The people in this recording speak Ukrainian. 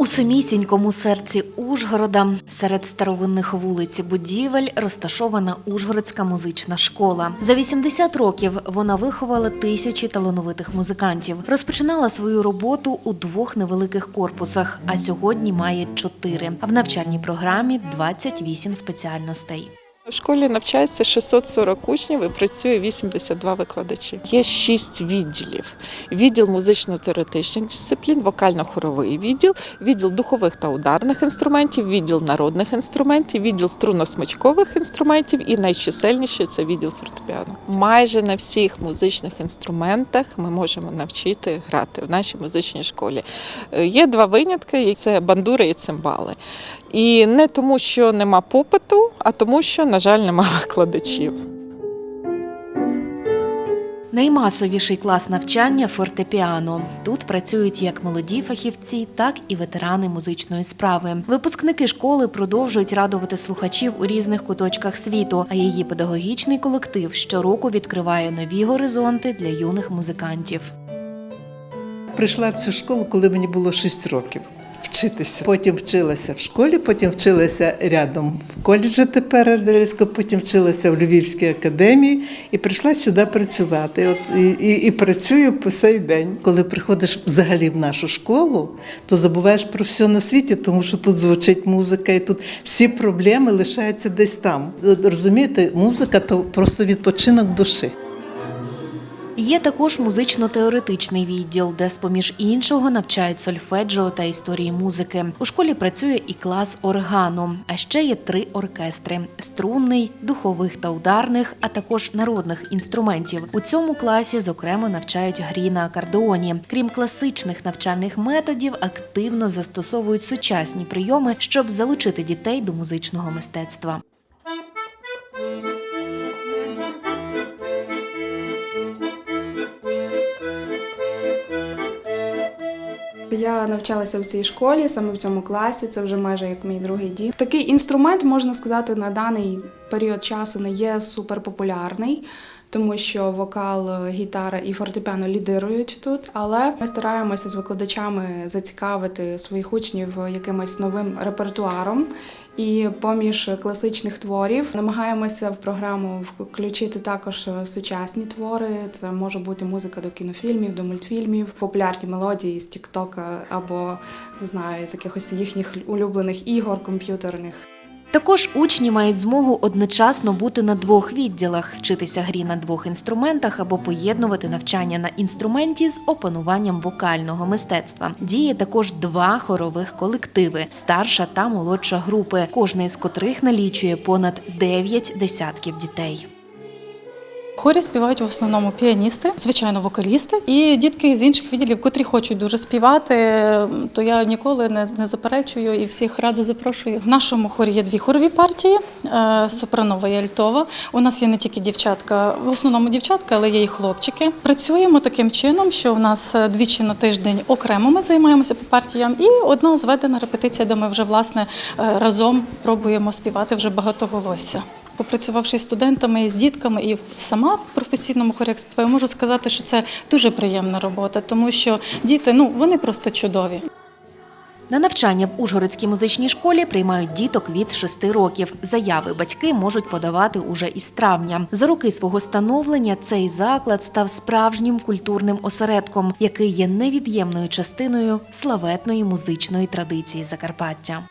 У самісінькому серці Ужгорода серед старовинних вулиць будівель розташована Ужгородська музична школа. За 80 років вона виховала тисячі талановитих музикантів. Розпочинала свою роботу у двох невеликих корпусах, а сьогодні має чотири. А в навчальній програмі 28 спеціальностей. У школі навчається 640 учнів і працює 82 викладачі. Є шість відділів: відділ музично-теоретичних дисциплін, вокально-хоровий відділ, відділ духових та ударних інструментів, відділ народних інструментів, відділ струнно-смичкових інструментів і найчисельніший це відділ фортепіано. Майже на всіх музичних інструментах ми можемо навчити грати в нашій музичній школі. Е, Є два винятки: це бандури і цимбали. І не тому, що нема попиту, а тому, що, на жаль, нема викладачів. Наймасовіший клас навчання фортепіано. Тут працюють як молоді фахівці, так і ветерани музичної справи. Випускники школи продовжують радувати слухачів у різних куточках світу, а її педагогічний колектив щороку відкриває нові горизонти для юних музикантів. Прийшла в цю школу, коли мені було 6 років вчитися. Потім вчилася в школі, потім вчилася рядом в коледжі тепер Ардельського, потім вчилася в Львівській академії і прийшла сюди працювати. От і, і, і працюю по сей день. Коли приходиш взагалі в нашу школу, то забуваєш про все на світі, тому що тут звучить музика, і тут всі проблеми лишаються десь там. Розумієте, музика то просто відпочинок душі. Є також музично-теоретичний відділ, де, з-поміж іншого, навчають сольфеджіо та історії музики. У школі працює і клас органу. А ще є три оркестри: струнний, духових та ударних, а також народних інструментів. У цьому класі, зокрема, навчають грі на акордеоні. Крім класичних навчальних методів, активно застосовують сучасні прийоми, щоб залучити дітей до музичного мистецтва. Я навчалася в цій школі, саме в цьому класі, це вже майже як мій другий дім. Такий інструмент, можна сказати, на даний період часу не є суперпопулярний, тому що вокал, гітара і фортепіано лідирують тут. Але ми стараємося з викладачами зацікавити своїх учнів якимось новим репертуаром. І поміж класичних творів намагаємося в програму включити також сучасні твори. Це може бути музика до кінофільмів, до мультфільмів, популярні мелодії з Тіктока або не знаю, з якихось їхніх улюблених ігор комп'ютерних. Також учні мають змогу одночасно бути на двох відділах, вчитися грі на двох інструментах або поєднувати навчання на інструменті з опануванням вокального мистецтва. Діє також два хорових колективи старша та молодша групи, кожна з котрих налічує понад 9 десятків дітей. Хорі співають в основному піаністи, звичайно, вокалісти і дітки з інших відділів, котрі хочуть дуже співати. То я ніколи не, не заперечую і всіх радо запрошую. В нашому хорі є дві хорові партії: е, сопранова і альтова. У нас є не тільки дівчатка, в основному дівчатка, але є і хлопчики. Працюємо таким чином, що в нас двічі на тиждень окремо ми займаємося по партіям, і одна зведена репетиція, де ми вже власне е, разом пробуємо співати вже багатоголосся. Попрацювавши з студентами і з дітками, і сама в професійному хорі співаю, можу сказати, що це дуже приємна робота, тому що діти ну вони просто чудові. На навчання в Ужгородській музичній школі приймають діток від 6 років. Заяви батьки можуть подавати уже із травня. За роки свого становлення цей заклад став справжнім культурним осередком, який є невід'ємною частиною славетної музичної традиції Закарпаття.